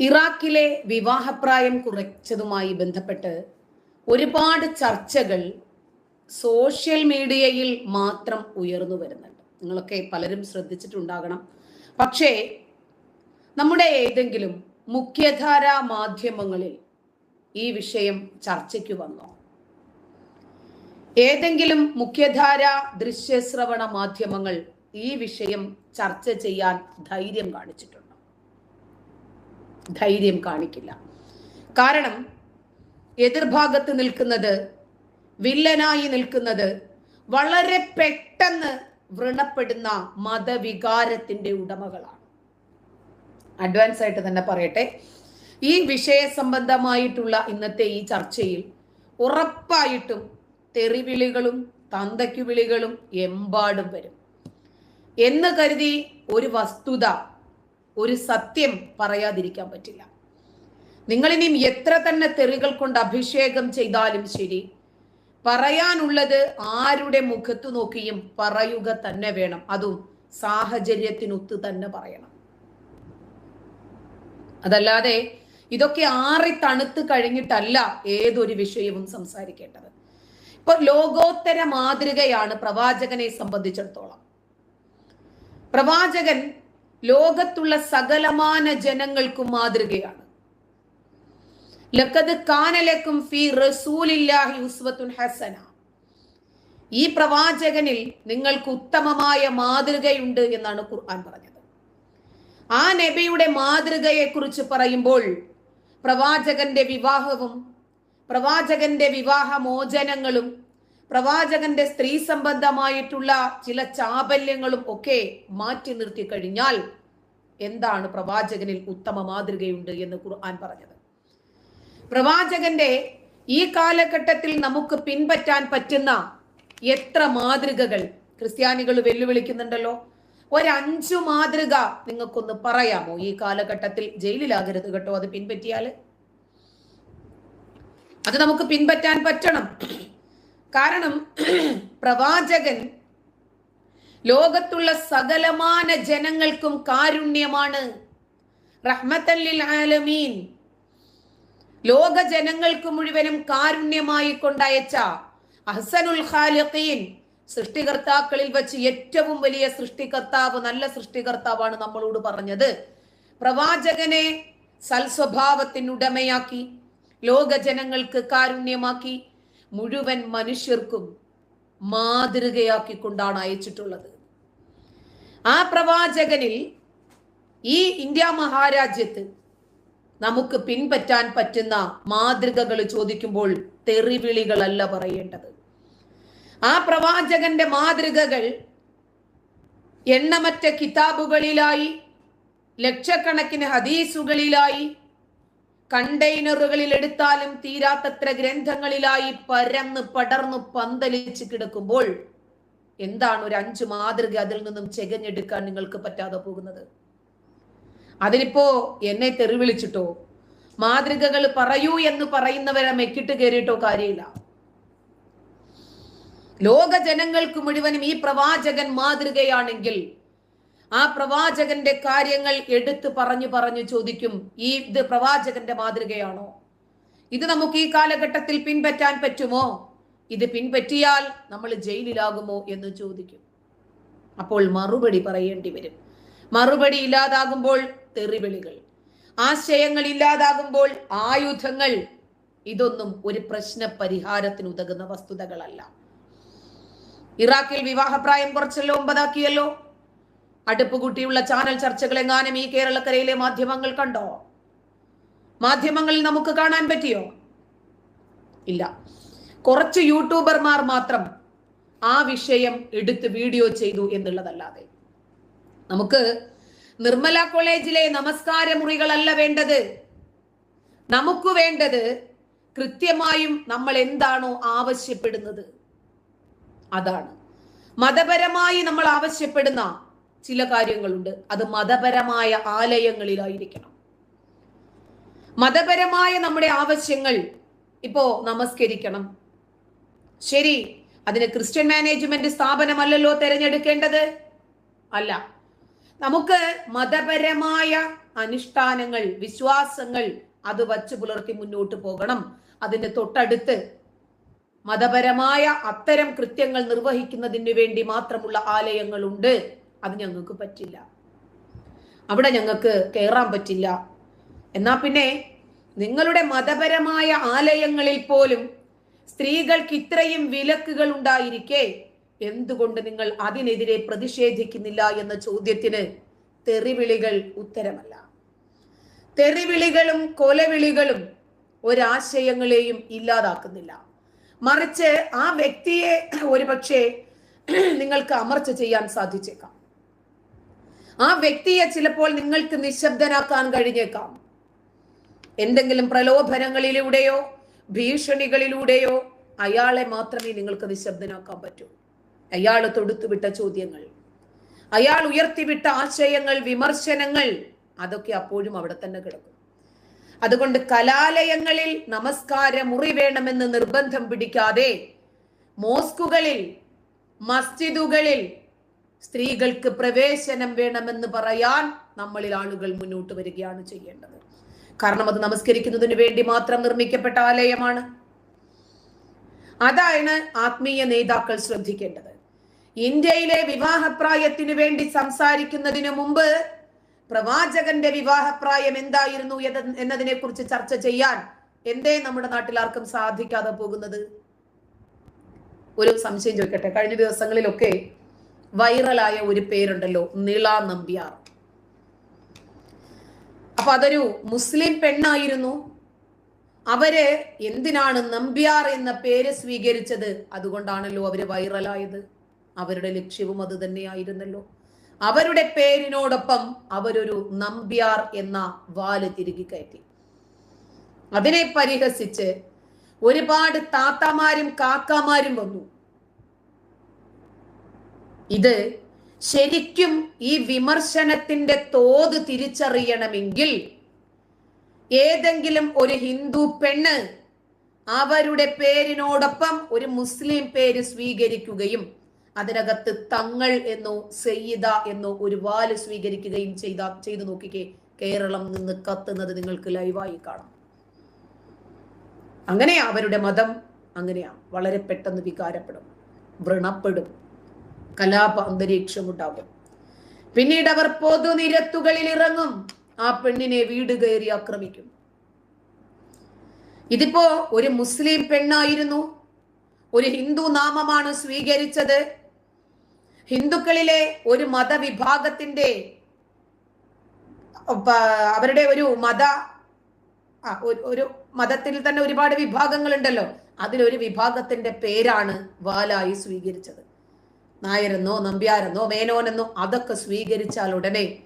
ഇറാഖിലെ വിവാഹപ്രായം കുറച്ചതുമായി ബന്ധപ്പെട്ട് ഒരുപാട് ചർച്ചകൾ സോഷ്യൽ മീഡിയയിൽ മാത്രം ഉയർന്നു വരുന്നുണ്ട്. നിങ്ങളൊക്കെ പലരും ശ്രദ്ധിച്ചിട്ടുണ്ടാകണം. പക്ഷേ നമ്മുടെ ഏതെങ്കിലും മുഖ്യധാരാ മാധ്യമങ്ങളിൽ ഈ വിഷയം ചർച്ചയ്ക്ക് വന്നോ? ഏതെങ്കിലും മുഖ്യധാര ദൃശ്യശ്രവണ മാധ്യമങ്ങൾ ഈ വിഷയം ചർച്ച ചെയ്യാൻ ധൈര്യം കാണിച്ചിട്ടുണ്ടോ? ധൈര്യം കാണിക്കില്ല. കാരണം എതിർഭാഗത്ത് നിൽക്കുന്നത് വില്ലനായി നിൽക്കുന്നത് വളരെ പെട്ടെന്ന് വ്രണപ്പെടുന്ന മതവികാരത്തിന്റെ ഉടമകളാണ്. അഡ്വാൻസ് ആയിട്ട് തന്നെ പറയട്ടെ. ഈ വിഷയ സംബന്ധമായിട്ടുള്ള ഇന്നത്തെ ഈ ചർച്ചയിൽ ഉറപ്പായിട്ടും തെറിവിളികളും തന്തയ്ക്കുവിളികളും എമ്പാടും വരും. എന്ന് കരുതി ഒരു വസ്തുത ഒരു സത്യം പറയാതിരിക്കാൻ പറ്റില്ല. നിങ്ങളിനിയും എത്ര തന്നെ തെറികൾ കൊണ്ട് അഭിഷേകം ചെയ്താലും ശരി പറയാനുള്ളത് ആരുടെ മുഖത്തു നോക്കിയും പറയുക തന്നെ വേണം. അതും സാഹചര്യത്തിനൊത്ത് തന്നെ പറയണം. അതല്ലാതെ ഇതൊക്കെ ആറി തണുത്ത് കഴിഞ്ഞിട്ടല്ല ഏതൊരു വിഷയവും സംസാരിക്കേണ്ടത്. ഇപ്പൊ ലോകോത്തര മാതൃകയാണ് പ്രവാചകനെ സംബന്ധിച്ചിടത്തോളം. പ്രവാചകൻ ലോകത്തുള്ള സകലമാന ജനങ്ങൾക്കും മാതൃകയാണ്. ലക്കത് കാനലക്കും ഫി റസൂലില്ലാഹി ഉസ്വത്തുൻ ഹസന. ഈ പ്രവാചകനിൽ നിങ്ങൾക്ക് ഉത്തമമായ മാതൃകയുണ്ട് എന്നാണ് ഖുർആൻ പറഞ്ഞത്. ആ നബിയുടെ മാതൃകയെ കുറിച്ച് പറയുമ്പോൾ പ്രവാചകന്റെ വിവാഹവും പ്രവാചകന്റെ വിവാഹ മോചനങ്ങളും പ്രവാചകന്റെ സ്ത്രീ സംബന്ധമായിട്ടുള്ള ചില ചാബല്യങ്ങളും ഒക്കെ മാറ്റി നിർത്തി കഴിഞ്ഞാൽ എന്താണ് പ്രവാചകനിൽ ഉത്തമ മാതൃകയുണ്ട് എന്ന് ഖുർആൻ പറഞ്ഞത്. പ്രവാചകന്റെ ഈ കാലഘട്ടത്തിൽ നമുക്ക് പിൻപറ്റാൻ പറ്റുന്ന എത്ര മാതൃകകൾ ക്രിസ്ത്യാനികൾ വെല്ലുവിളിക്കുന്നുണ്ടല്ലോ? ഒരഞ്ചു മാതൃക നിങ്ങൾക്കൊന്ന് പറയാമോ ഈ കാലഘട്ടത്തിൽ? ജയിലിലാകരുത് കേട്ടോ അത് പിൻപറ്റിയാൽ. അത് നമുക്ക് പിൻപറ്റാൻ പറ്റണം. കാരണം പ്രവാചകൻ ലോകത്തുള്ള സകലമാന ജനങ്ങൾക്കും കാരുണ്യമാണ്. റഹ്മത്തല്ലിൽ ആലമീൻ. ലോക ജനങ്ങൾക്ക് മുഴുവനും കാരുണ്യമായി കൊണ്ടയച്ച അഹ്സനുൽ ഖാലിഖീൻ സൃഷ്ടികർത്താക്കളിൽ വെച്ച് ഏറ്റവും വലിയ സൃഷ്ടികർത്താവ് നല്ല സൃഷ്ടികർത്താവാണ് നമ്മളോട് പറഞ്ഞത്. പ്രവാചകനെ സൽസ്വഭാവത്തിനുടമയാക്കി ലോക ജനങ്ങൾക്ക് കാരുണ്യമാക്കി മുഴുവൻ മനുഷ്യർക്കും മാതൃകയാക്കിക്കൊണ്ടാണ് അയച്ചിട്ടുള്ളത്. ആ പ്രവാചകനിൽ ഈ ഇന്ത്യ മഹാരാജ്യത്ത് നമുക്ക് പിൻപറ്റാൻ പറ്റുന്ന മാതൃകകൾ ചോദിക്കുമ്പോൾ തെറിവിളികളല്ല പറയേണ്ടത്. ആ പ്രവാചകന്റെ മാതൃകകൾ എണ്ണമറ്റ കിതാബുകളിലായി ലക്ഷക്കണക്കിന് ഹദീസുകളിലായി കണ്ടെയ്നറുകളിൽ എടുത്താലും തീരാത്തത്ര ഗ്രന്ഥങ്ങളിലായി പരന്ന് പടർന്നു പന്തലിച്ച് കിടക്കുമ്പോൾ എന്താണ് ഒരു അഞ്ചു മാതൃക അതിൽ നിന്നും ചെകഞ്ഞെടുക്കാൻ നിങ്ങൾക്ക് പറ്റാതെ പോകുന്നത്? അതിനിപ്പോ എന്നെ തെറിവിളിച്ചിട്ടോ മാതൃകകൾ പറയൂ എന്ന് പറയുന്നവരെ മെക്കിട്ട് കയറിയിട്ടോ കാര്യമില്ല. ലോക ജനങ്ങൾക്ക് മുഴുവനും ഈ പ്രവാചകൻ മാതൃകയാണെങ്കിൽ ആ പ്രവാചകന്റെ കാര്യങ്ങൾ എടുത്തു പറഞ്ഞു പറഞ്ഞു ചോദിക്കും ഈ ഇത് പ്രവാചകന്റെ മാതൃകയാണോ? ഇത് നമുക്ക് ഈ കാലഘട്ടത്തിൽ പിൻപറ്റാൻ പറ്റുമോ? ഇത് പിൻപറ്റിയാൽ നമ്മൾ ജയിലിലാകുമോ എന്ന് ചോദിക്കും. അപ്പോൾ മറുപടി പറയേണ്ടി വരും. മറുപടി ഇല്ലാതാകുമ്പോൾ തെറിവിളികൾ ആശയങ്ങൾ ഇല്ലാതാകുമ്പോൾ ആയുധങ്ങൾ ഇതൊന്നും ഒരു പ്രശ്ന പരിഹാരത്തിന് ഉതകുന്ന വസ്തുതകളല്ല. ഇറാഖിൽ വിവാഹപ്രായം കുറച്ചല്ലോ ഒമ്പതാക്കിയല്ലോ? അടുപ്പ് കൂട്ടിയുള്ള ചാനൽ ചർച്ചകൾ എങ്ങാനും ഈ കേരളക്കരയിലെ മാധ്യമങ്ങൾ കണ്ടോ? മാധ്യമങ്ങളിൽ നമുക്ക് കാണാൻ പറ്റിയോ? ഇല്ല. കുറച്ച് യൂട്യൂബർമാർ മാത്രം ആ വിഷയം എടുത്ത് വീഡിയോ ചെയ്തു എന്നുള്ളതല്ലാതെ. നമുക്ക് നിർമ്മല കോളേജിലെ നമസ്കാര മുറികളല്ല വേണ്ടത്. നമുക്ക് വേണ്ടത് കൃത്യമായും നമ്മൾ എന്താണോ ആവശ്യപ്പെടുന്നത്. അതാണ്. മതപരമായി നമ്മൾ ആവശ്യപ്പെടുന്ന ചില കാര്യങ്ങളുണ്ട്. അത് മതപരമായ ആലയങ്ങളിലായിരിക്കണം. മതപരമായ നമ്മുടെ ആവശ്യങ്ങൾ ഇപ്പോ നമസ്കരിക്കണം. ശരി അതിന് ക്രിസ്ത്യൻ മാനേജ്മെന്റ് സ്ഥാപനമല്ലല്ലോ തിരഞ്ഞെടുക്കേണ്ടത്? അല്ല. നമുക്ക് മതപരമായ അനുഷ്ഠാനങ്ങൾ വിശ്വാസങ്ങൾ അത് വച്ചു പുലർത്തി മുന്നോട്ട് പോകണം. അതിന്റെ തൊട്ടടുത്ത് മതപരമായ അത്തരം കൃത്യങ്ങൾ നിർവഹിക്കുന്നതിന് വേണ്ടി മാത്രമുള്ള ആലയങ്ങളുണ്ട്. അത് ഞങ്ങൾക്ക് പറ്റില്ല. അവിടെ ഞങ്ങൾക്ക് കയറാൻ പറ്റില്ല. എന്നാ പിന്നെ നിങ്ങളുടെ മതപരമായ ആലയങ്ങളിൽ പോലും സ്ത്രീകൾക്ക് ഇത്രയും വിലക്കുകൾ ഉണ്ടായിരിക്കെ? എന്തുകൊണ്ട് നിങ്ങൾ അതിനെതിരെ പ്രതിഷേധിക്കുന്നില്ല എന്ന ചോദ്യത്തിന് തെറിവിളികൾ ഉത്തരമല്ല. തെറിവിളികളും കൊലവിളികളും ഒരാശയങ്ങളെയും ഇല്ലാതാക്കുന്നില്ല. മറിച്ച് ആ വ്യക്തിയെ ഒരുപക്ഷെ നിങ്ങൾക്ക് അമർച്ച ചെയ്യാൻ സാധിച്ചേക്കാം. ആ വ്യക്തിയെ ചിലപ്പോൾ നിങ്ങൾക്ക് നിശബ്ദനാക്കാൻ കഴിഞ്ഞേക്കാം. എന്തെങ്കിലും പ്രലോഭനങ്ങളിലൂടെയോ ഭീഷണികളിലൂടെയോ അയാളെ മാത്രമേ നിങ്ങൾക്ക് നിശബ്ദനാക്കാൻ പറ്റൂ. അയാൾ തൊടുത്തുവിട്ട ചോദ്യങ്ങൾ അയാൾ ഉയർത്തിവിട്ട ആശയങ്ങൾ വിമർശനങ്ങൾ അതൊക്കെ അപ്പോഴും അവിടെ തന്നെ കിടക്കും. അതുകൊണ്ട് കലാലയങ്ങളിൽ നമസ്കാര മുറി വേണമെന്ന് നിർബന്ധം പിടിക്കാതെ മോസ്കുകളിൽ മസ്ജിദുകളിൽ സ്ത്രീകൾക്ക് പ്രവേശനം വേണമെന്ന് പറയാൻ നമ്മളിൽ ആളുകൾ മുന്നോട്ട് വരികയാണ് ചെയ്യേണ്ടത്. കാരണം അത് നമസ്കരിക്കുന്നതിന് വേണ്ടി മാത്രം നിർമ്മിക്കപ്പെട്ട ആലയമാണ്. അതാണ് ആത്മീയ നേതാക്കൾ ശ്രദ്ധിക്കേണ്ടത്. ഇന്ത്യയിലെ വിവാഹപ്രായത്തിനു വേണ്ടി സംസാരിക്കുന്നതിന് മുമ്പ് പ്രവാചകന്റെ വിവാഹപ്രായം എന്തായിരുന്നു എന്നതിനെ കുറിച്ച് ചർച്ച ചെയ്യാൻ എന്തേ നമ്മുടെ നാട്ടിൽ ആർക്കും സാധിക്കാതെ പോകുന്നത്? ഒരു സംശയം ചോദിക്കട്ടെ. കഴിഞ്ഞ ദിവസങ്ങളിലൊക്കെ വൈറലായ ഒരു പേരുണ്ടല്ലോ നീള നമ്പ്യാർ. അപ്പൊ അതൊരു മുസ്ലിം പെണ്ണായിരുന്നു. അവർ എന്തിനാണ് നമ്പ്യാർ എന്ന പേര് സ്വീകരിച്ചത്? അതുകൊണ്ടാണല്ലോ അവർ വൈറലായത്. അവരുടെ ലക്ഷ്യവും അത് തന്നെയായിരുന്നല്ലോ. അവരുടെ പേരിനോടൊപ്പം അവരൊരു നമ്പ്യാർ എന്ന വാൽ തിരികെ കയറ്റി. അതിനെ പരിഹസിച്ച് ഒരുപാട് താത്താമാരും കാക്കാമാരും വന്നു. ഇത് ശരിക്കും ഈ വിമർശനത്തിന്റെ തോത് തിരിച്ചറിയണമെങ്കിൽ ഏതെങ്കിലും ഒരു ഹിന്ദു പെണ്ണ് അവരുടെ പേരിനോടൊപ്പം ഒരു മുസ്ലിം പേര് സ്വീകരിക്കുകയും അതിനകത്ത് തങ്ങൾ എന്നോ സയ്യിദ എന്നോ ഒരു വാൽ സ്വീകരിക്കുകയും ചെയ്ത ചെയ്തു നോക്കിക്കേ. കേരളം നിന്ന് കത്തുന്നത് നിങ്ങൾക്ക് ലൈവായി കാണാം. അങ്ങനെയാ അവരുടെ മതം. അങ്ങനെയാ. വളരെ പെട്ടെന്ന് വികാരപ്പെടും. വ്രണപ്പെടും. കലാപ അന്തരീക്ഷം ഉണ്ടാകും പിന്നീട് അവർ പൊതുനിരത്തുകളിൽ ഇറങ്ങും ആ പെണ്ണിനെ വീട് കയറി ആക്രമിക്കും. ഇതിപ്പോ ഒരു മുസ്ലിം പെണ്ണായിരുന്നു. ഒരു ഹിന്ദു നാമമാണ് സ്വീകരിച്ചത്. ഹിന്ദുക്കളിലെ ഒരു മതവിഭാഗത്തിന്റെ അവരുടെ ഒരു മത ഒരു മതത്തിൽ തന്നെ ഒരുപാട് വിഭാഗങ്ങളുണ്ടല്ലോ. അതിലൊരു വിഭാഗത്തിന്റെ പേരാണ് വാലായി സ്വീകരിച്ചത്. നായരെന്നോ നമ്പ്യാരെന്നോ മേനോനെന്നോ അതൊക്കെ സ്വീകരിച്ചാൽ ഉടനെ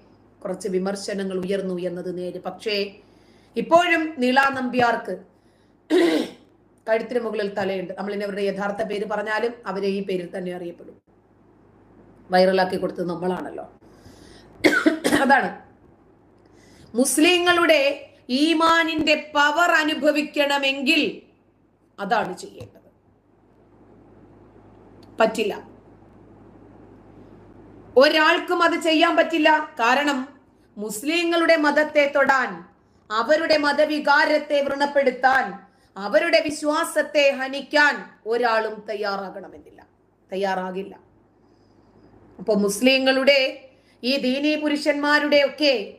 കുറച്ച് വിമർശനങ്ങൾ ഉയർന്നു എന്നത് നേര്. പക്ഷേ ഇപ്പോഴും നീള നമ്പ്യാർക്ക് കഴുത്തിന് മുകളിൽ തലയുണ്ട്. നമ്മൾ ഇനി അവരുടെ യഥാർത്ഥ പേര് പറഞ്ഞാലും അവരെ ഈ പേരിൽ തന്നെ അറിയപ്പെടും. വൈറലാക്കി കൊടുത്തത് നമ്മളാണല്ലോ. അതാണ്. മുസ്ലിങ്ങളുടെ ഈമാനിന്റെ പവർ അനുഭവിക്കണമെങ്കിൽ അതാണ് ചെയ്യേണ്ടത്. പറ്റില്ല. ഒരാൾക്കും അത് ചെയ്യാൻ പറ്റില്ല. കാരണം മുസ്ലിങ്ങളുടെ മതത്തെ തൊടാൻ അവരുടെ മതവികാരത്തെ വ്രണപ്പെടുത്താൻ അവരുടെ വിശ്വാസത്തെ ഹനിക്കാൻ ഒരാളും തയ്യാറാകണമെന്നില്ല. തയ്യാറാകില്ല. അപ്പൊ മുസ്ലിങ്ങളുടെ ഈ ദീനീ പുരുഷന്മാരുടെ ഒക്കെ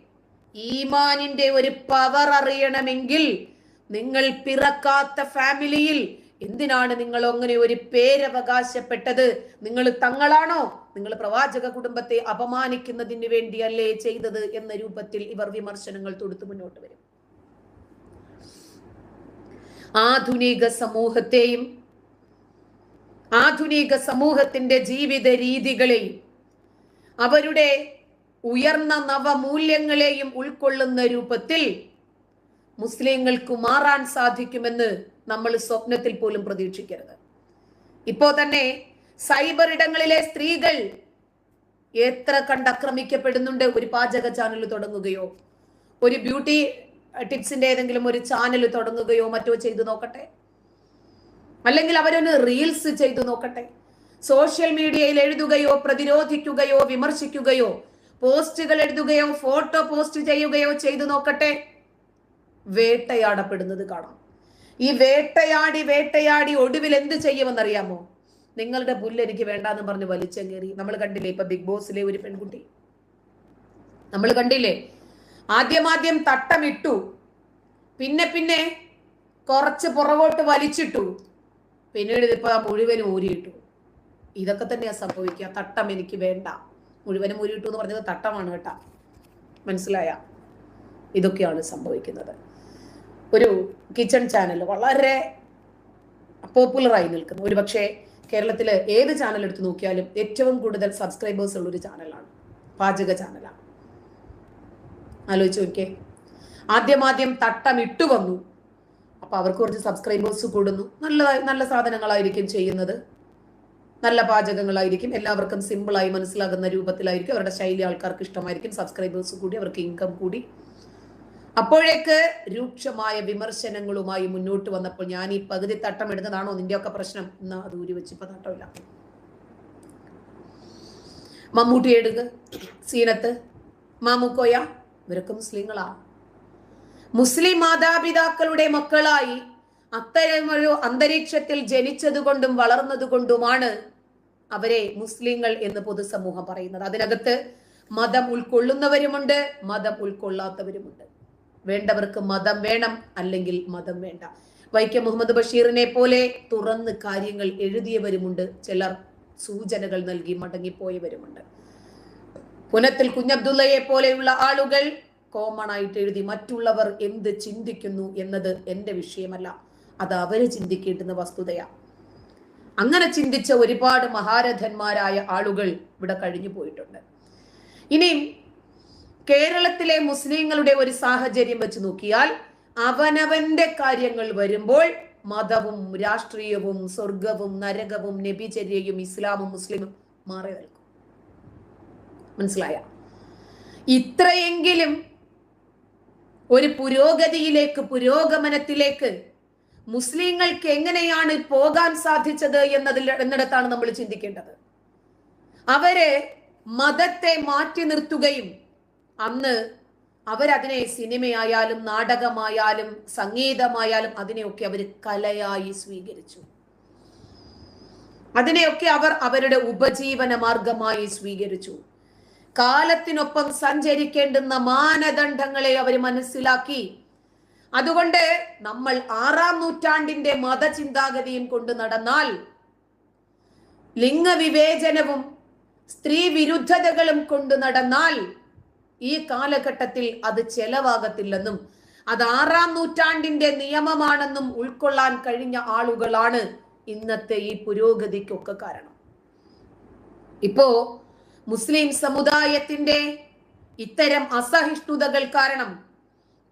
ഈമാനിന്റെ ഒരു പവർ അറിയണമെങ്കിൽ നിങ്ങൾ പിറക്കാത്ത ഫാമിലിയിൽ എന്തിനാണ് നിങ്ങൾ അങ്ങനെ ഒരു പേരവകാശപ്പെട്ടത്? നിങ്ങൾ തങ്ങളാണോ നിങ്ങൾ പ്രവാചക കുടുംബത്തെ അപമാനിക്കുന്നതിന് വേണ്ടിയല്ലേ ചെയ്തത് എന്ന രൂപത്തിൽ ഇവർ വിമർശനങ്ങൾ തൊടുത്തു മുന്നോട്ട് വരും. ആധുനിക സമൂഹത്തെയും ആധുനിക സമൂഹത്തിന്റെ ജീവിത രീതികളെയും അവരുടെ ഉയർന്ന നവമൂല്യങ്ങളെയും ഉൾക്കൊള്ളുന്ന രൂപത്തിൽ മുസ്ലിങ്ങൾക്ക് മാറാൻ സാധിക്കുമെന്ന് നമ്മൾ സ്വപ്നത്തിൽ പോലും പ്രതീക്ഷിക്കരുത്. ഇപ്പോ തന്നെ സൈബർ ഇടങ്ങളിലെ സ്ത്രീകൾ എത്ര കണ്ടക്രമിക്കപ്പെടുന്നുണ്ട് ഒരു പാചക ചാനൽ തുടങ്ങുകയോ? ഒരു ബ്യൂട്ടി ടിപ്സിന്റെ ഏതെങ്കിലും ഒരു ചാനൽ തുടങ്ങുകയോ മറ്റോ ചെയ്തു നോക്കട്ടെ? അല്ലെങ്കിൽ അവരൊന്ന് റീൽസ് ചെയ്തു നോക്കട്ടെ? സോഷ്യൽ മീഡിയയിൽ എഴുതുകയോ പ്രതിരോധിക്കുകയോ വിമർശിക്കുകയോ പോസ്റ്റുകൾ എഴുതുകയോ ഫോട്ടോ പോസ്റ്റ് ചെയ്യുകയോ ചെയ്തു നോക്കട്ടെ? വേട്ടയാടപ്പെടുന്നത് കാണാം. ഈ വേട്ടയാടി വേട്ടയാടി ഒടുവിൽ എന്ത് ചെയ്യുമെന്നറിയാമോ? നിങ്ങളുടെ പുല്ല് എനിക്ക് വേണ്ടാന്ന് പറഞ്ഞ് വലിച്ചങ്ങേറി നമ്മൾ കണ്ടില്ലേ ഇപ്പൊ ബിഗ് ബോസിലെ ഒരു പെൺകുട്ടി? നമ്മൾ കണ്ടില്ലേ? ആദ്യമാദ്യം തട്ടമിട്ടു. പിന്നെ പിന്നെ കുറച്ച് പുറകോട്ട് വലിച്ചിട്ടു. പിന്നീട് ഇതിപ്പോ മുഴുവനും ഊരിയിട്ടു. ഇതൊക്കെ തന്നെയാ സംഭവിക്കുക. തട്ടം എനിക്ക് വേണ്ട. മുഴുവനും ഊരിയിട്ടു എന്ന് പറഞ്ഞത് തട്ടമാണ് കേട്ടാ. മനസ്സിലായ? ഇതൊക്കെയാണ് സംഭവിക്കുന്നത്. ഒരു കിച്ചൺ ചാനൽ വളരെ പോപ്പുലറായി നിൽക്കുന്നു. ഒരു പക്ഷേ കേരളത്തിൽ ഏത് ചാനൽ എടുത്ത് നോക്കിയാലും ഏറ്റവും കൂടുതൽ സബ്സ്ക്രൈബേഴ്സ് ഉള്ളൊരു ചാനലാണ് പാചക ചാനലാണ് ആലോചിച്ച് നോക്കിയേ. ആദ്യമാദ്യം തട്ടം ഇട്ടു വന്നു. അപ്പൊ അവർക്ക് കുറച്ച് സബ്സ്ക്രൈബേഴ്സ് കൂടുന്നു. നല്ല നല്ല സാധനങ്ങളായിരിക്കും ചെയ്യുന്നത്. നല്ല പാചകങ്ങളായിരിക്കും. എല്ലാവർക്കും സിമ്പിളായി മനസ്സിലാകുന്ന രൂപത്തിലായിരിക്കും. അവരുടെ ശൈലി ആൾക്കാർക്ക് ഇഷ്ടമായിരിക്കും. സബ്സ്ക്രൈബേഴ്സ് കൂടി അവർക്ക് ഇൻകം കൂടി. അപ്പോഴേക്ക് രൂക്ഷമായ വിമർശനങ്ങളുമായി മുന്നോട്ട് വന്നപ്പോൾ ഞാൻ ഈ പകുതി തട്ടം ഇടുന്നതാണോ നിന്റെയൊക്കെ പ്രശ്നം? എന്നാ അത് ഊരി വെച്ച് ഇപ്പൊ തട്ടമില്ല. മമ്മൂട്ടി എടുക്ക്. സീനത്ത്. മാമുക്കോയ ഇവരൊക്കെ മുസ്ലിങ്ങളാ. മുസ്ലിം മാതാപിതാക്കളുടെ മക്കളായി അത്തരമൊരു അന്തരീക്ഷത്തിൽ ജനിച്ചതുകൊണ്ടും വളർന്നതുകൊണ്ടുമാണ് അവരെ മുസ്ലിങ്ങൾ എന്ന് പൊതുസമൂഹം പറയുന്നത്. അതിനകത്ത് മതം ഉൾക്കൊള്ളുന്നവരുമുണ്ട് മതം ഉൾക്കൊള്ളാത്തവരുമുണ്ട്. വേണ്ടവർക്ക് മതം വേണം അല്ലെങ്കിൽ മതം വേണ്ട. വൈക്കം മുഹമ്മദ് ബഷീറിനെ പോലെ തുറന്ന് കാര്യങ്ങൾ എഴുതിയവരുമുണ്ട്. ചിലർ സൂചനകൾ നൽകി മടങ്ങിപ്പോയവരുമുണ്ട്. പുനത്തിൽ കുഞ്ഞബ്ദുള്ളയെ പോലെയുള്ള ആളുകൾ കോമൺ ആയിട്ട് എഴുതി മറ്റുള്ളവർ എന്ത് ചിന്തിക്കുന്നു എന്നത് എന്റെ വിഷയമല്ല. അത് അവർ ചിന്തിക്കേണ്ടുന്ന വസ്തുതയാ. അങ്ങനെ ചിന്തിച്ച ഒരുപാട് മഹാരഥന്മാരായ ആളുകൾ ഇവിടെ കഴിഞ്ഞു പോയിട്ടുണ്ട്. ഇനിയും കേരളത്തിലെ മുസ്ലിങ്ങളുടെ ഒരു സാഹചര്യം വെച്ച് നോക്കിയാൽ അവനവന്റെ കാര്യങ്ങൾ വരുമ്പോൾ മതവും രാഷ്ട്രീയവും സ്വർഗവും നരകവും നബിചര്യയും ഇസ്ലാമും മുസ്ലിമും മാറി നിൽക്കും. മനസ്സിലായ? ഇത്രയെങ്കിലും ഒരു പുരോഗതിയിലേക്ക് പുരോഗമനത്തിലേക്ക് മുസ്ലിങ്ങൾക്ക് എങ്ങനെയാണ് പോകാൻ സാധിച്ചത് എന്നതിൽ എന്നിടത്താണ് നമ്മൾ ചിന്തിക്കേണ്ടത്. അവരെ മതത്തെ മാറ്റി നിർത്തുകയും അന്ന് അവരതിനെ സിനിമയായാലും നാടകമായാലും സംഗീതമായാലും അതിനെയൊക്കെ അവർ കലയായി സ്വീകരിച്ചു. അതിനെയൊക്കെ അവർ അവരുടെ ഉപജീവന മാർഗമായി സ്വീകരിച്ചു. കാലത്തിനൊപ്പം സഞ്ചരിക്കേണ്ടുന്ന മാനദണ്ഡങ്ങളെ അവർ മനസ്സിലാക്കി. അതുകൊണ്ട് നമ്മൾ ആറാം നൂറ്റാണ്ടിന്റെ മതചിന്താഗതിയും കൊണ്ട് നടന്നാൽ ലിംഗവിവേചനവും സ്ത്രീ വിരുദ്ധതകളും കൊണ്ട് നടന്നാൽ ഈ കാലഘട്ടത്തിൽ അത് ചെലവാകത്തില്ലെന്നും അത് ആറാം നൂറ്റാണ്ടിന്റെ നിയമമാണെന്നും ഉൾക്കൊള്ളാൻ കഴിഞ്ഞ ആളുകളാണ് ഇന്നത്തെ ഈ പുരോഗതിക്കൊക്കെ കാരണം. ഇപ്പോ മുസ്ലിം സമുദായത്തിന്റെ ഇത്തരം അസഹിഷ്ണുതകൾ കാരണം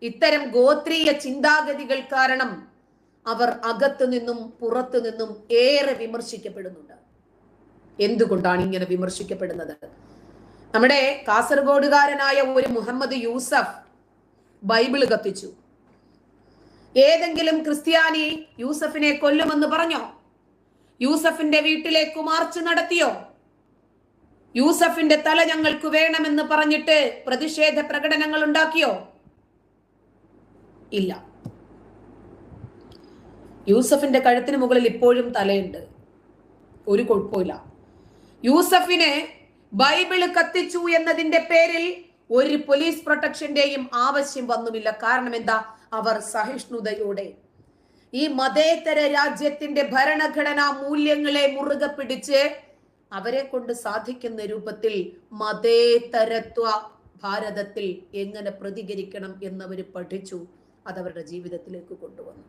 ഇത്തരം ഗോത്രീയ ചിന്താഗതികൾ കാരണം അവർ അകത്തു നിന്നും പുറത്തു നിന്നും ഏറെ വിമർശിക്കപ്പെടുന്നുണ്ട്. എന്തുകൊണ്ടാണ് ഇങ്ങനെ വിമർശിക്കപ്പെടുന്നത്? നമ്മുടെ കാസർഗോഡുകാരനായ ഒരു മുഹമ്മദ് യൂസഫ് ബൈബിൾ കത്തിച്ചു. ഏതെങ്കിലും ക്രിസ്ത്യാനി യൂസഫിനെ കൊല്ലുമെന്ന് പറഞ്ഞോ? യൂസഫിന്റെ വീട്ടിലേക്ക് മാർച്ച് നടത്തിയോ? യൂസഫിന്റെ തല ഞങ്ങൾക്ക് വേണമെന്ന് പറഞ്ഞിട്ട് പ്രതിഷേധ പ്രകടനങ്ങൾ ഉണ്ടാക്കിയോ? ഇല്ല. യൂസഫിന്റെ കഴുത്തിന് മുകളിൽ ഇപ്പോഴും തലയുണ്ട്. ഒരു കുഴപ്പമില്ല യൂസഫിനെ ബൈബിൾ കത്തിച്ചു എന്നതിന്റെ പേരിൽ ഒരു പോലീസ് പ്രൊട്ടക്ഷന്റെയും ആവശ്യം വന്നുമില്ല. കാരണം എന്താ? അവർ സഹിഷ്ണുതയോടെ. ഈ മതേതര രാജ്യത്തിന്റെ ഭരണഘടനാ മൂല്യങ്ങളെ മുറുകെ പിടിച്ച് അവരെ കൊണ്ട് സാധിക്കുന്ന രൂപത്തിൽ മതേതരത്വ ഭാരതത്തിൽ എങ്ങനെ പ്രതികരിക്കണം എന്നവർ പഠിച്ചു. അതവരുടെ ജീവിതത്തിലേക്ക് കൊണ്ടുവന്നു.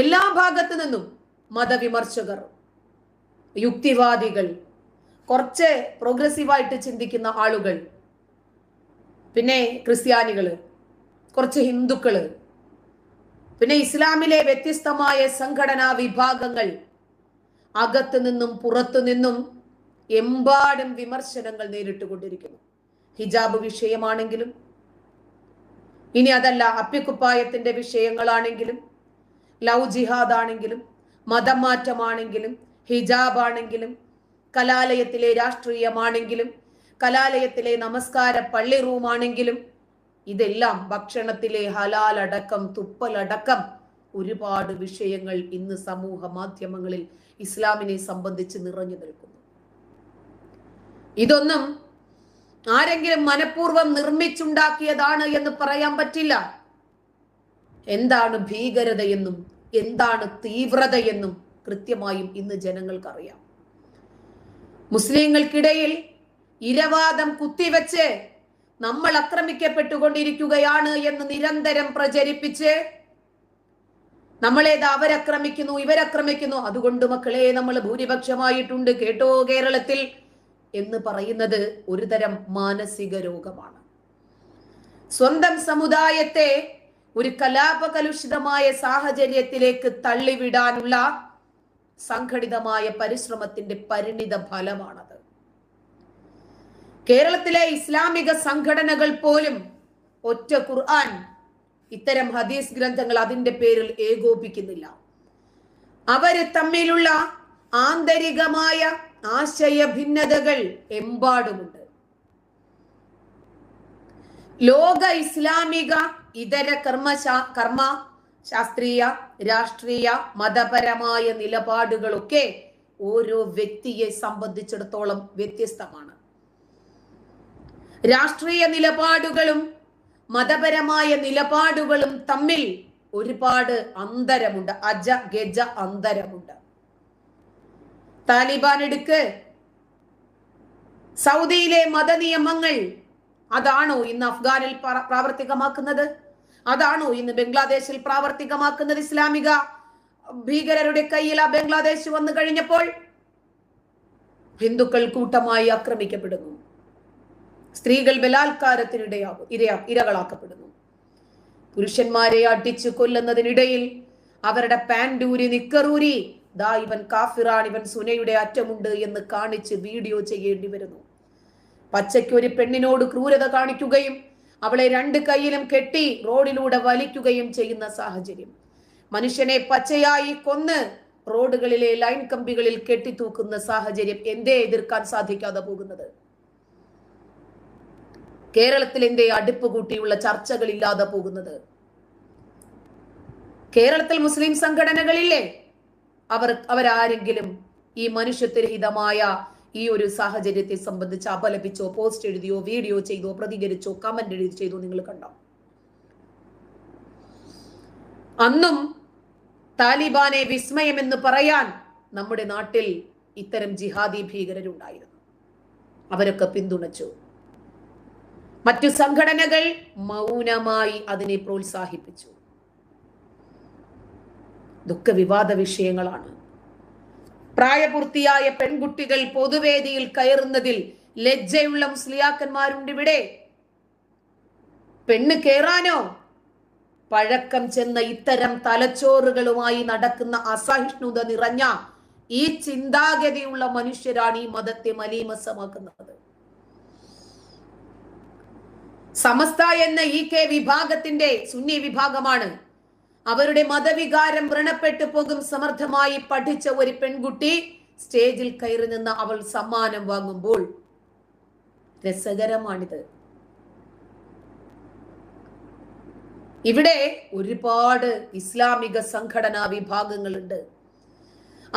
എല്ലാ ഭാഗത്തു നിന്നും മതവിമർശകർ യുക്തിവാദികൾ കുറച്ച് പ്രോഗ്രസീവായിട്ട് ചിന്തിക്കുന്ന ആളുകൾ പിന്നെ ക്രിസ്ത്യാനികൾ കുറച്ച് ഹിന്ദുക്കൾ പിന്നെ ഇസ്ലാമിലെ വ്യത്യസ്തമായ സംഘടനാ വിഭാഗങ്ങൾ അകത്തു നിന്നും പുറത്തു നിന്നും എമ്പാടും വിമർശനങ്ങൾ നേരിട്ടുകൊണ്ടിരിക്കുന്നു. ഹിജാബ് വിഷയമാണെങ്കിലും ഇനി അതല്ല അപ്പിക്കുപ്പായത്തിന്റെ വിഷയങ്ങളാണെങ്കിലും ലവ് ജിഹാദ് ആണെങ്കിലും മതം മാറ്റമാണെങ്കിലും ഹിജാബ് ആണെങ്കിലും കലാലയത്തിലെ രാഷ്ട്രീയമാണെങ്കിലും കലാലയത്തിലെ നമസ്കാര പള്ളി റൂമാണെങ്കിലും ഇതെല്ലാം ഭക്ഷണത്തിലെ ഹലാലടക്കം തുപ്പലടക്കം ഒരുപാട് വിഷയങ്ങൾ ഇന്ന് സമൂഹ മാധ്യമങ്ങളിൽ ഇസ്ലാമിനെ സംബന്ധിച്ച് നിറഞ്ഞു നിൽക്കുന്നു. ഇതൊന്നും ആരെങ്കിലും മനഃപൂർവം നിർമ്മിച്ചുണ്ടാക്കിയതാണ് എന്ന് പറയാൻ പറ്റില്ല. എന്താണ് ഭീകരതയെന്നും എന്താണ് തീവ്രതയെന്നും കൃത്യമായും ഇന്ന് ജനങ്ങൾക്കറിയാം. മുസ്ലിങ്ങൾക്കിടയിൽ ഇരവാദം കുത്തിവെച്ച് നമ്മൾ ആക്രമിക്കപ്പെട്ടുകൊണ്ടിരിക്കുകയാണ് എന്ന് നിരന്തരം പ്രചരിപ്പിച്ച് നമ്മളേത് അവരക്രമിക്കുന്നു ഇവരക്രമിക്കുന്നു അതുകൊണ്ട് മക്കളെ നമ്മൾ ഭൂരിപക്ഷമായിട്ടുണ്ട് കേട്ടോ കേരളത്തിൽ എന്ന് പറയുന്നത് ഒരു തരം മാനസിക രോഗമാണ്. സ്വന്തം സമുദായത്തെ ഒരു കലാപകലുഷിതമായ സാഹചര്യത്തിലേക്ക് തള്ളിവിടാനുള്ള സംഘടിതമായ പരിശ്രമത്തിന്റെ പരിണിത ഫലമാണത്. കേരളത്തിലെ ഇസ്ലാമിക സംഘടനകൾ പോലും ഒറ്റ ഖുർആൻ ഇത്തരം ഹദീസ് ഗ്രന്ഥങ്ങൾ അതിന്റെ പേരിൽ ഏകോപിക്കുന്നില്ല. അവർ തമ്മിലുള്ള ആന്തരികമായ ആശയ ഭിന്നതകൾ എമ്പാടുമുണ്ട്. ലോക ഇസ്ലാമിക ഇതര കർമ്മശാ കർമ്മ ശാസ്ത്രീയ രാഷ്ട്രീയ മതപരമായ നിലപാടുകളൊക്കെ ഓരോ വ്യക്തിയെ സംബന്ധിച്ചിടത്തോളം വ്യത്യസ്തമാണ്. രാഷ്ട്രീയ നിലപാടുകളും മതപരമായ നിലപാടുകളും തമ്മിൽ ഒരുപാട് അന്തരമുണ്ട്. അജ ഗജ അന്തരമുണ്ട്. താലിബാൻ എടുക്ക്. സൗദിയിലെ മതനിയമങ്ങൾ അതാണോ ഇന്ന് അഫ്ഗാനിൽ പ്ര- പ്രാവർത്തികമാക്കുന്നത്? അതാണോ ഇന്ന് ബംഗ്ലാദേശിൽ പ്രാവർത്തികമാക്കുന്നത് ഇസ്ലാമിക ഭീകരരുടെ കയ്യിൽ ആ ബംഗ്ലാദേശ് വന്നു കഴിഞ്ഞപ്പോൾ? ഹിന്ദുക്കൾ കൂട്ടമായി ആക്രമിക്കപ്പെടുന്നു. സ്ത്രീകൾ ബലാത്കാരത്തിനിടയാകും ഇരയാ ഇരകളാക്കപ്പെടുന്നു. പുരുഷന്മാരെ അടിച്ചു കൊല്ലുന്നതിനിടയിൽ അവരുടെ പാൻഡൂരി നിക്കറൂരി ദാ ഇവൻ കാഫിറാൻ ഇവൻ സുനയുടെ അറ്റമുണ്ട് എന്ന് കാണിച്ച് വീഡിയോ ചെയ്യേണ്ടി വരുന്നു. പച്ചയ്ക്ക് ഒരു പെണ്ണിനോട് ക്രൂരത കാണിക്കുകയും അവളെ രണ്ട് കൈയിലും കെട്ടി റോഡിലൂടെ വലിക്കുകയും ചെയ്യുന്ന സാഹചര്യം. മനുഷ്യനെ പച്ചയായി കൊന്ന് റോഡുകളിലെ ലൈൻ കമ്പികളിൽ കെട്ടിത്തൂക്കുന്ന സാഹചര്യം എന്തേ എതിർക്കാൻ സാധിക്കാതെ പോകുന്നത്? കേരളത്തിൽ എന്തേ അടുപ്പ് കൂട്ടിയുള്ള ചർച്ചകൾ ഇല്ലാതെ പോകുന്നത്? കേരളത്തിൽ മുസ്ലിം സംഘടനകളില്ലേ? അവർ അവരാരെങ്കിലും ഈ മനുഷ്യത്വരഹിതമായ ഈ ഒരു സാഹചര്യത്തെ സംബന്ധിച്ച് അപലപിച്ചോ പോസ്റ്റ് എഴുതിയോ വീഡിയോ ചെയ്തോ പ്രതികരിച്ചോ കമന്റ് എഴുതി ചെയ്തോ നിങ്ങൾ കണ്ടോ? അന്നും താലിബാനെ വിസ്മയം എന്ന് പറയാൻ നമ്മുടെ നാട്ടിൽ ഇത്തരം ജിഹാദി ഭീകരരുണ്ടായിരുന്നു. അവരൊക്കെ പിന്തുണച്ചു. മറ്റു സംഘടനകൾ മൗനമായി അതിനെ പ്രോത്സാഹിപ്പിച്ചു. ദുഃഖ വിവാദ വിഷയങ്ങളാണ്. പ്രായപൂർത്തിയായ പെൺകുട്ടികൾ പൊതുവേദിയിൽ കയറുന്നതിൽ ലജ്ജയുള്ള മുസ്ലിയാക്കന്മാരുണ്ട് ഇവിടെ. പെണ്ണ് കേറാനോ? പഴക്കം ചെന്ന ഇത്തരം തലച്ചോറുകളുമായി നടക്കുന്ന അസഹിഷ്ണുത നിറഞ്ഞ ഈ ചിന്താഗതിയുള്ള മനുഷ്യരാണ് ഈ മതത്തെ മലീമസമാക്കുന്നത്. സമസ്ത എന്ന ഇ കെ വിഭാഗത്തിന്റെ സുന്നി വിഭാഗമാണ് അവരുടെ മതവികാരം വ്രണപ്പെട്ടു പോകും സമർത്ഥമായി പഠിച്ച ഒരു പെൺകുട്ടി സ്റ്റേജിൽ കയറി നിന്ന് അവൾ സമ്മാനം വാങ്ങുമ്പോൾ രസകരമാണിത്. ഇവിടെ ഒരുപാട് ഇസ്ലാമിക സംഘടനാ വിഭാഗങ്ങളുണ്ട്.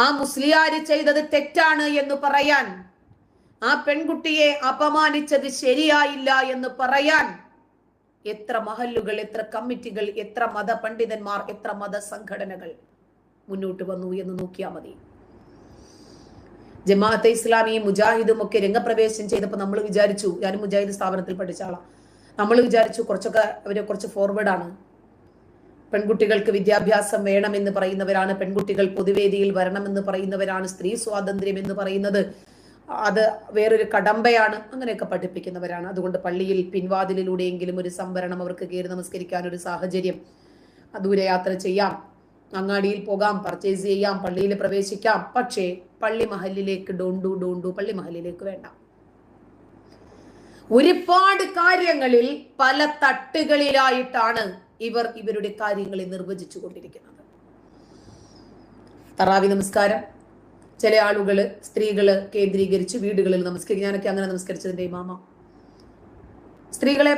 ആ മുസ്ലിയാര് ചെയ്തത് തെറ്റാണ് എന്ന് പറയാൻ ആ പെൺകുട്ടിയെ അപമാനിച്ചത് ശരിയായില്ല എന്ന് പറയാൻ എത്ര മഹല്ലുകൾ എത്ര കമ്മിറ്റികൾ എത്ര മത പണ്ഡിതന്മാർ എത്ര മത സംഘടനകൾ മുന്നോട്ട് വന്നു എന്ന് നോക്കിയാൽ മതി. ജമാഅത്തെ ഇസ്ലാമിയും മുജാഹിദും ഒക്കെ രംഗപ്രവേശം ചെയ്തപ്പോൾ നമ്മൾ വിചാരിച്ചു ഞാൻ മുജാഹിദ് സ്ഥാപനത്തിൽ പഠിച്ച ആളാണ് നമ്മൾ വിചാരിച്ചു കുറച്ചൊക്കെ അവരെ കുറച്ച് ഫോർവേഡാണ് പെൺകുട്ടികൾക്ക് വിദ്യാഭ്യാസം വേണമെന്ന് പറയുന്നവരാണ് പെൺകുട്ടികൾ പൊതുവേദിയിൽ വരണമെന്ന് പറയുന്നവരാണ് സ്ത്രീ സ്വാതന്ത്ര്യം എന്ന് പറയുന്നത്. അത് വേറൊരു കടമ്പയാണ് അങ്ങനെയൊക്കെ പഠിപ്പിക്കുന്നവരാണ്. അതുകൊണ്ട് പള്ളിയിൽ പിൻവാതിലിലൂടെയെങ്കിലും ഒരു സംവരണം അവർക്ക് കയറി നമസ്കരിക്കാൻ ഒരു സാഹചര്യം. ദൂരയാത്ര ചെയ്യാം. അങ്ങാടിയിൽ പോകാം പർച്ചേസ് ചെയ്യാം പള്ളിയിൽ പ്രവേശിക്കാം. പക്ഷേ പള്ളി മഹലിലേക്ക് ഡോണ്ടു ഡോണ്ടു പള്ളി മഹലിലേക്ക് വേണ്ട. ഒരുപാട് കാര്യങ്ങളിൽ പല തട്ടുകളിലായിട്ടാണ് ഇവർ ഇവരുടെ കാര്യങ്ങളെ നിർവചിച്ചു കൊണ്ടിരിക്കുന്നത് തറാവി നമസ്കാരം. ചില ആളുകൾ സ്ത്രീകൾ കേന്ദ്രീകരിച്ച് വീടുകളിൽ നമസ്കരിക്കും ഞാനൊക്കെ അങ്ങനെ നമസ്കരിച്ചതിന്റെ ഇമാമ. സ്ത്രീകളെ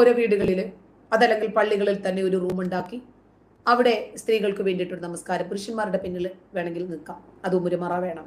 ഓരോ വീടുകളിൽ അതല്ലെങ്കിൽ പള്ളികളിൽ തന്നെ ഒരു റൂം ഉണ്ടാക്കി അവിടെ സ്ത്രീകൾക്ക് വേണ്ടിയിട്ടൊരു നമസ്കാരം പുരുഷന്മാരുടെ പിന്നിൽ വേണമെങ്കിൽ നിൽക്കാം. അതും ഒരു മറ വേണം.